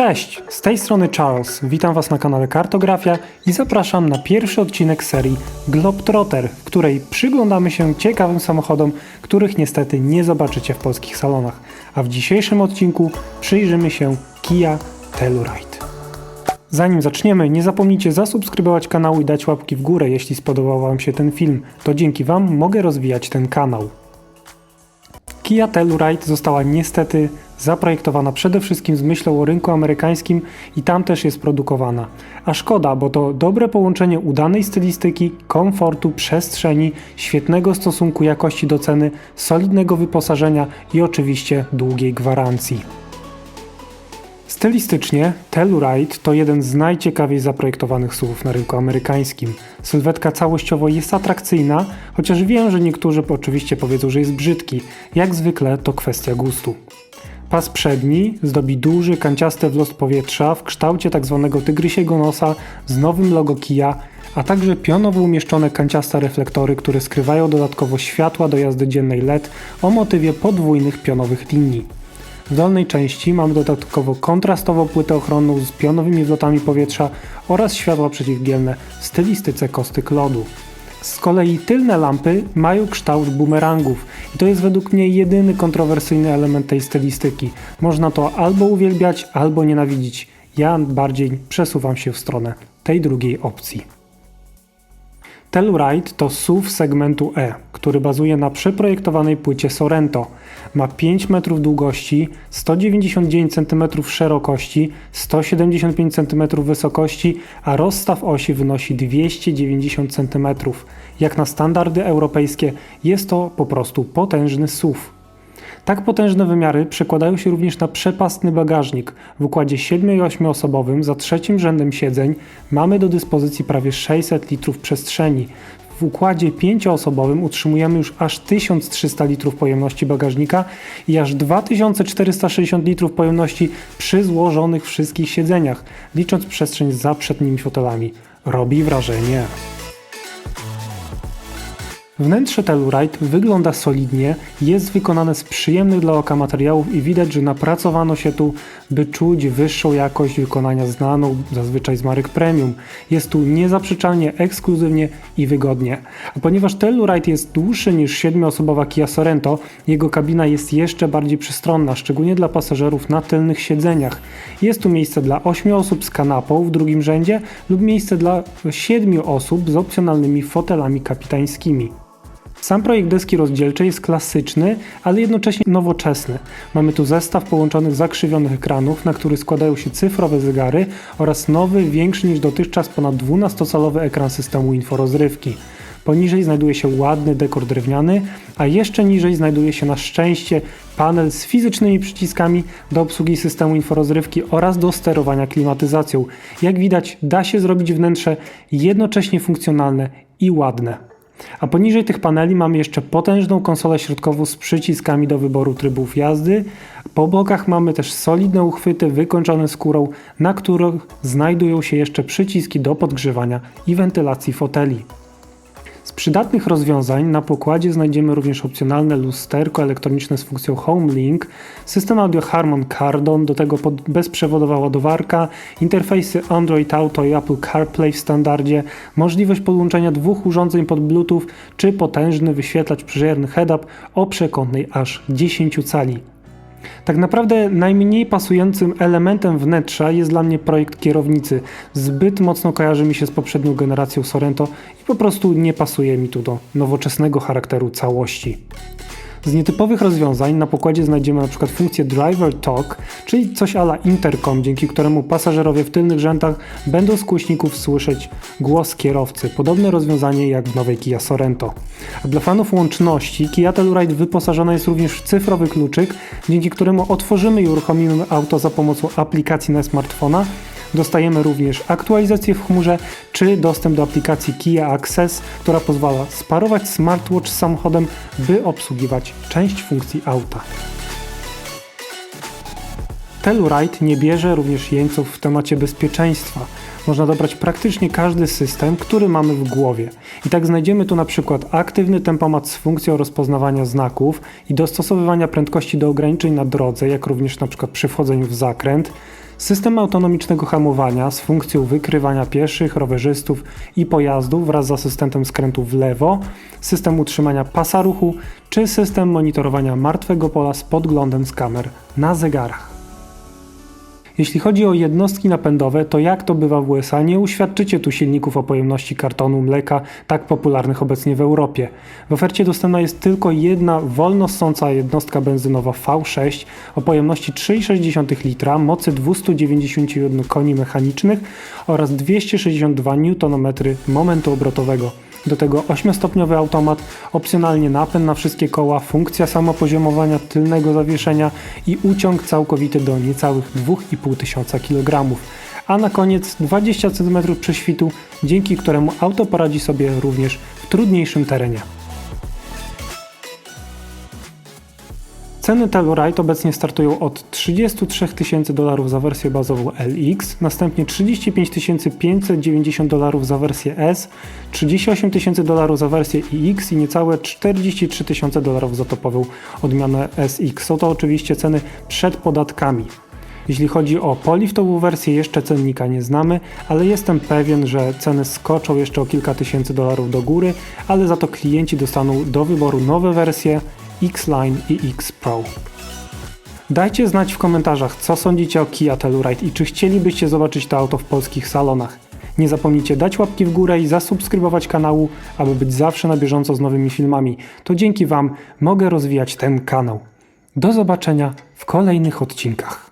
Cześć, z tej strony Charles. Witam Was na kanale Kartografia i zapraszam na pierwszy odcinek serii Globetrotter, w której przyglądamy się ciekawym samochodom, których niestety nie zobaczycie w polskich salonach. A w dzisiejszym odcinku przyjrzymy się Kia Telluride. Zanim zaczniemy, nie zapomnijcie zasubskrybować kanału i dać łapki w górę, jeśli spodobał Wam się ten film. To dzięki Wam mogę rozwijać ten kanał. Kia Telluride została niestety zaprojektowana przede wszystkim z myślą o rynku amerykańskim i tam też jest produkowana. A szkoda, bo to dobre połączenie udanej stylistyki, komfortu, przestrzeni, świetnego stosunku jakości do ceny, solidnego wyposażenia i oczywiście długiej gwarancji. Stylistycznie Telluride to jeden z najciekawiej zaprojektowanych SUVów na rynku amerykańskim. Sylwetka całościowo jest atrakcyjna, chociaż wiem, że niektórzy oczywiście powiedzą, że jest brzydki. Jak zwykle to kwestia gustu. Pas przedni zdobi duży, kanciasty wlost powietrza w kształcie tzw. tygrysiego nosa z nowym logo Kia, a także pionowo umieszczone kanciaste reflektory, które skrywają dodatkowo światła do jazdy dziennej LED o motywie podwójnych pionowych linii. W dolnej części mamy dodatkowo kontrastową płytę ochronną z pionowymi wlotami powietrza oraz światła przeciwgielne w stylistyce kostyk lodu. Z kolei tylne lampy mają kształt bumerangów i to jest według mnie jedyny kontrowersyjny element tej stylistyki. Można to albo uwielbiać, albo nienawidzić. Ja bardziej przesuwam się w stronę tej drugiej opcji. Telluride to SUV segmentu E, który bazuje na przeprojektowanej płycie Sorento. Ma 5 metrów długości, 199 cm szerokości, 175 cm wysokości, a rozstaw osi wynosi 290 cm. Jak na standardy europejskie jest to po prostu potężny SUV. Tak potężne wymiary przekładają się również na przepastny bagażnik. W układzie 7 i 8 osobowym za trzecim rzędem siedzeń mamy do dyspozycji prawie 600 litrów przestrzeni. W układzie 5-osobowym utrzymujemy już aż 1300 litrów pojemności bagażnika i aż 2460 litrów pojemności przy złożonych wszystkich siedzeniach, licząc przestrzeń za przednimi fotelami. Robi wrażenie. Wnętrze Telluride wygląda solidnie, jest wykonane z przyjemnych dla oka materiałów i widać, że napracowano się tu, by czuć wyższą jakość wykonania znaną zazwyczaj z marek premium. Jest tu niezaprzeczalnie ekskluzywnie i wygodnie. A ponieważ Telluride jest dłuższy niż 7-osobowa Kia Sorento, jego kabina jest jeszcze bardziej przystronna, szczególnie dla pasażerów na tylnych siedzeniach. Jest tu miejsce dla 8 osób z kanapą w drugim rzędzie lub miejsce dla 7 osób z opcjonalnymi fotelami kapitańskimi. Sam projekt deski rozdzielczej jest klasyczny, ale jednocześnie nowoczesny. Mamy tu zestaw połączonych zakrzywionych ekranów, na który składają się cyfrowe zegary oraz nowy, większy niż dotychczas ponad 12-calowy ekran systemu inforozrywki. Poniżej znajduje się ładny dekor drewniany, a jeszcze niżej znajduje się na szczęście panel z fizycznymi przyciskami do obsługi systemu inforozrywki oraz do sterowania klimatyzacją. Jak widać, da się zrobić wnętrze jednocześnie funkcjonalne i ładne. A poniżej tych paneli mamy jeszcze potężną konsolę środkową z przyciskami do wyboru trybów jazdy. Po bokach mamy też solidne uchwyty wykończone skórą, na których znajdują się jeszcze przyciski do podgrzewania i wentylacji foteli. Przydatnych rozwiązań na pokładzie znajdziemy również opcjonalne lusterko elektroniczne z funkcją Home Link, system audio Harman Kardon, do tego bezprzewodowa ładowarka, interfejsy Android Auto i Apple CarPlay w standardzie, możliwość podłączenia dwóch urządzeń pod Bluetooth czy potężny wyświetlacz przyżerny head-up o przekątnej aż 10 cali. Tak naprawdę najmniej pasującym elementem wnętrza jest dla mnie projekt kierownicy. Zbyt mocno kojarzy mi się z poprzednią generacją Sorento i po prostu nie pasuje mi tu do nowoczesnego charakteru całości. Z nietypowych rozwiązań na pokładzie znajdziemy np. funkcję Driver Talk, czyli coś ala intercom, dzięki któremu pasażerowie w tylnych rzędach będą z głośników słyszeć głos kierowcy. Podobne rozwiązanie jak w nowej Kia Sorento. A dla fanów łączności Kia Telluride wyposażona jest również w cyfrowy kluczyk, dzięki któremu otworzymy i uruchomimy auto za pomocą aplikacji na smartfona, Dostajemy również aktualizację w chmurze czy dostęp do aplikacji Kia Access, która pozwala sparować smartwatch z samochodem, by obsługiwać część funkcji auta. Telluride nie bierze również jeńców w temacie bezpieczeństwa. Można dobrać praktycznie każdy system, który mamy w głowie. I tak znajdziemy tu na przykład aktywny tempomat z funkcją rozpoznawania znaków i dostosowywania prędkości do ograniczeń na drodze, jak również na przykład przy wchodzeniu w zakręt, System autonomicznego hamowania z funkcją wykrywania pieszych, rowerzystów i pojazdów wraz z asystentem skrętu w lewo, system utrzymania pasa ruchu czy system monitorowania martwego pola z podglądem z kamer na zegarach. Jeśli chodzi o jednostki napędowe, to jak to bywa w USA, nie uświadczycie tu silników o pojemności kartonu mleka, tak popularnych obecnie w Europie. W ofercie dostępna jest tylko jedna wolno ssąca jednostka benzynowa V6 o pojemności 3,6 litra, mocy 291 koni mechanicznych oraz 262 Nm momentu obrotowego. Do tego 8-stopniowy automat, opcjonalnie napęd na wszystkie koła, funkcja samopoziomowania tylnego zawieszenia i uciąg całkowity do niecałych 2500 kg. A na koniec 20 cm prześwitu, dzięki któremu auto poradzi sobie również w trudniejszym terenie. Ceny Telluride obecnie startują od 33 tysięcy dolarów za wersję bazową LX, następnie 35 590 dolarów za wersję S, 38 tysięcy dolarów za wersję iX i niecałe 43 tysiące dolarów za topową odmianę SX. Są to oczywiście ceny przed podatkami. Jeśli chodzi o poliftową wersję, jeszcze cennika nie znamy, ale jestem pewien, że ceny skoczą jeszcze o kilka tysięcy dolarów do góry, ale za to klienci dostaną do wyboru nowe wersje X-Line i X Pro. Dajcie znać w komentarzach, co sądzicie o Kia Telluride i czy chcielibyście zobaczyć to auto w polskich salonach. Nie zapomnijcie dać łapki w górę i zasubskrybować kanału, aby być zawsze na bieżąco z nowymi filmami. To dzięki Wam mogę rozwijać ten kanał. Do zobaczenia w kolejnych odcinkach.